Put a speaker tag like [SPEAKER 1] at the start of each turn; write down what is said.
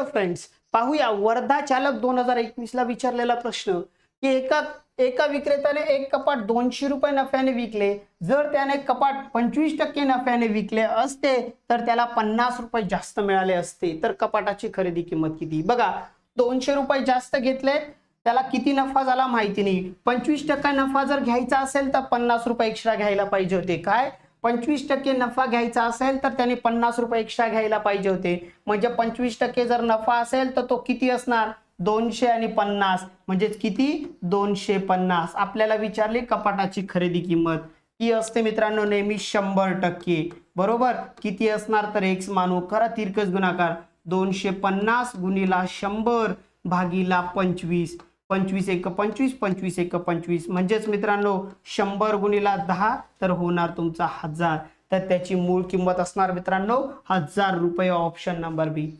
[SPEAKER 1] चला फ्रेंड्स पाहूया वर्धा चालक दोन हजार एकवीस ला विचारलेला प्रश्न की एका एका विक्रेत्याने एक कपाट दोनशे रुपये नफ्याने विकले. जर त्याने कपाट पंचवीस टक्के नफ्याने विकले असते तर त्याला पन्नास रुपये जास्त मिळाले असते. तर कपाटाची खरेदी किंमत किती? बघा दोनशे रुपये जास्त घेतले त्याला किती नफा झाला माहिती नाही. पंचवीस टक्का नफा जर घ्यायचा असेल तर पन्नास रुपये एक्स्ट्रा घ्यायला पाहिजे होते. काय? पंचवीस टक्के नफा घ्यायचा असेल तर त्याने पन्नास रुपये एक्स्ट्रा घ्यायला पाहिजे होते. म्हणजे पंचवीस टक्के जर नफा असेल तर तो किती असणार? दोनशे आणि पन्नास. म्हणजेच किती? दोनशे पन्नास. आपल्याला विचारली कपाटाची खरेदी किंमत. ती असते मित्रांनो नेहमी शंभर टक्के. बरोबर? किती असणार तर एक्स मानू? खरा तिरकस गुणाकार. दोनशे पन्नास गुणिला शंभर भागीला पंचवीस. पंचवीस एक पंचवीस पंचवीस एक पंचवीस. म्हणजेच मित्रांनो शंभर गुणिला दहा तर होणार तुमचा हजार. तर त्याची मूळ किंमत असणार मित्रांनो हजार रुपये ऑप्शन नंबर बी.